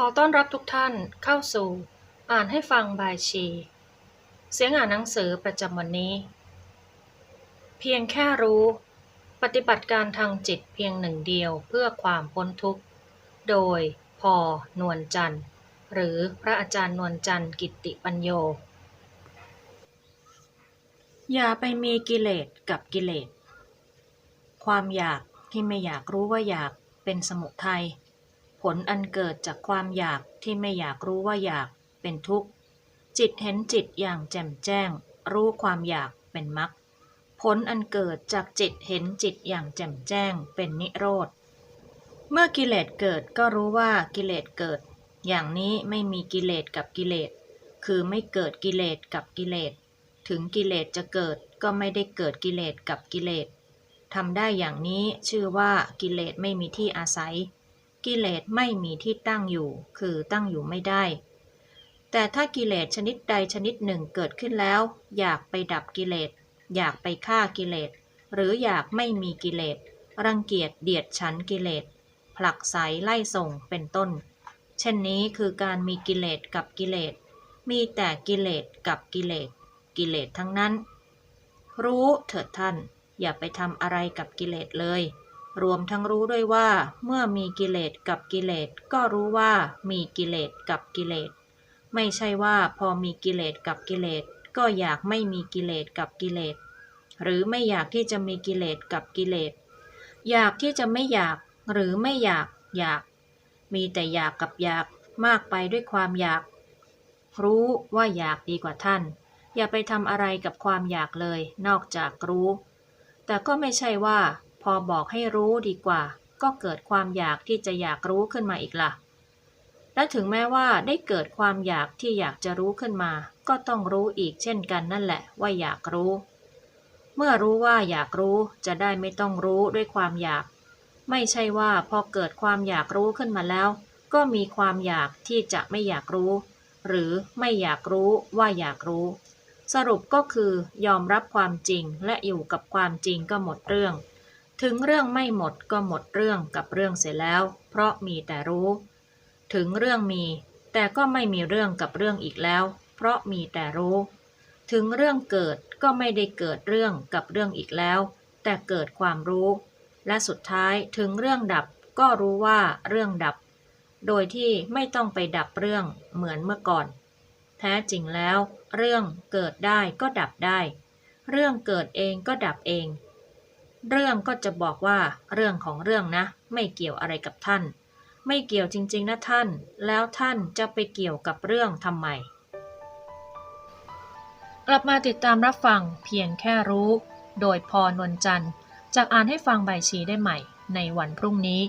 ขอต้อนรับทุกท่านเข้าสู่ อ่านให้ฟังบายชี เสียงอ่านหนังสือประจำวันนี้ เพียงแค่รู้ ปฏิบัติการทางจิตเพียงหนึ่งเดียวเพื่อความพ้นทุกข์ โดยพอนวลจันทร์ หรือพระอาจารย์นวลจันทร์กิตติปัญโย อย่าไปมีกิเลสกับกิเลส ความอยากที่ไม่อยากรู้ว่าอยากเป็นสมุทัย ลอันเกิดจากความอยากที่ไม่อยากรู้ว่าอยากเป็นทุกข์ จิตเห็นจิตอย่างแจ่มแจ้ง รู้ความอยากเป็นมรรคผลอันเกิดจากจิตเห็นจิตอย่างแจ่มแจ้งเป็นนิโรธ เมื่อกิเลสเกิดก็รู้ว่ากิเลสเกิด อย่างนี้ไม่มีกิเลสกับกิเลส คือไม่เกิดกิเลสกับกิเลส ถึงกิเลสจะเกิดก็ไม่ได้เกิดกิเลสกับกิเลสทำได้อย่างนี้ชื่อว่ากิเลสไม่มีที่อาศัย กิเลสไม่มีที่ตั้งอยู่ คือตั้งอยู่ไม่ได้ แต่ถ้ากิเลสชนิดใดชนิดหนึ่งเกิดขึ้นแล้ว อยากไปดับกิเลส อยากไปฆ่ากิเลส หรืออยากไม่มีกิเลส รังเกียจเดียดฉันกิเลส ผลักไสไล่ส่งเป็นต้น เช่นนี้คือการมีกิเลสกับกิเลส มีแต่กิเลสกับกิเลส กิเลสทั้งนั้น รู้เถิดท่าน อย่าไปทำอะไรกับกิเลสเลย รวมทั้งรู้ด้วยว่า เมื่อมีกิเลสกับกิเลสก็รู้ว่ามีกิเลสกับกิเลส ไม่ใช่ว่าพอมีกิเลสกับกิเลส ก็อยากไม่มีกิเลสกับกิเลส หรือไม่อยากที่จะมีกิเลสกับกิเลส อยากที่จะไม่อยากหรือไม่อยากอยาก มีแต่อยากกับอยากมากไปด้วยความอยาก รู้ว่าอยากดีกว่าท่าน อย่าไปทำอะไรกับความอยากเลย นอกจากรู้ แต่ก็ไม่ใช่ว่า อบอกให้รู้ดีกว่า ก็เกิดความอยากที่จะอยากรู้ขึ้นมาอีกล่ะ และถึงแม้ว่าได้เกิดความอยากที่อยากจะรู้ขึ้นมา ก็ต้องรู้อีกเช่นกันนั่นแหละว่าอยากรู้ เมื่อรู้ว่าอยากรู้จะได้ไม่ต้องรู้ด้วยความอยาก ไม่ใช่ว่าพอเกิดความอยากรู้ขึ้นมาแล้ว ก็มีความอยากที่จะไม่อยากรู้ หรือไม่อยากรู้ว่าอยากรู้สรุปก็คือยอมรับความจริงและอยู่กับความจริงก็หมดเรื่อง ถึงเรื่องไม่หมดก็หมดเรื่องกับเรื่องเสียแล้ว เพราะมีแต่รู้ ถึงเรื่องมี แต่ก็ไม่มีเรื่องกับเรื่องอีกแล้ว เพราะมีแต่รู้ ถึงเรื่องเกิดก็ไม่ได้เกิดเรื่องกับเรื่องอีกแล้ว แต่เกิดความรู้ และสุดท้ายถึงเรื่องดับก็รู้ว่าเรื่องดับ โดยที่ไม่ต้องไปดับเรื่องเหมือนเมื่อก่อน แท้จริงแล้ว เรื่องเกิดได้ก็ดับได้ เรื่องเกิดเองก็ดับเอง เรื่องก็จะบอกว่าเรื่องของเรื่องนะ ไม่เกี่ยวอะไรกับท่าน ไม่เกี่ยวจริงๆนะท่าน แล้วท่านจะไปเกี่ยวกับเรื่องทำไม กลับมาติดตามรับฟังเพียงแค่รู้ โดยพอนวลจันทร์จากอ่านให้ฟังใบชีได้ใหม่ในวันพรุ่งนี้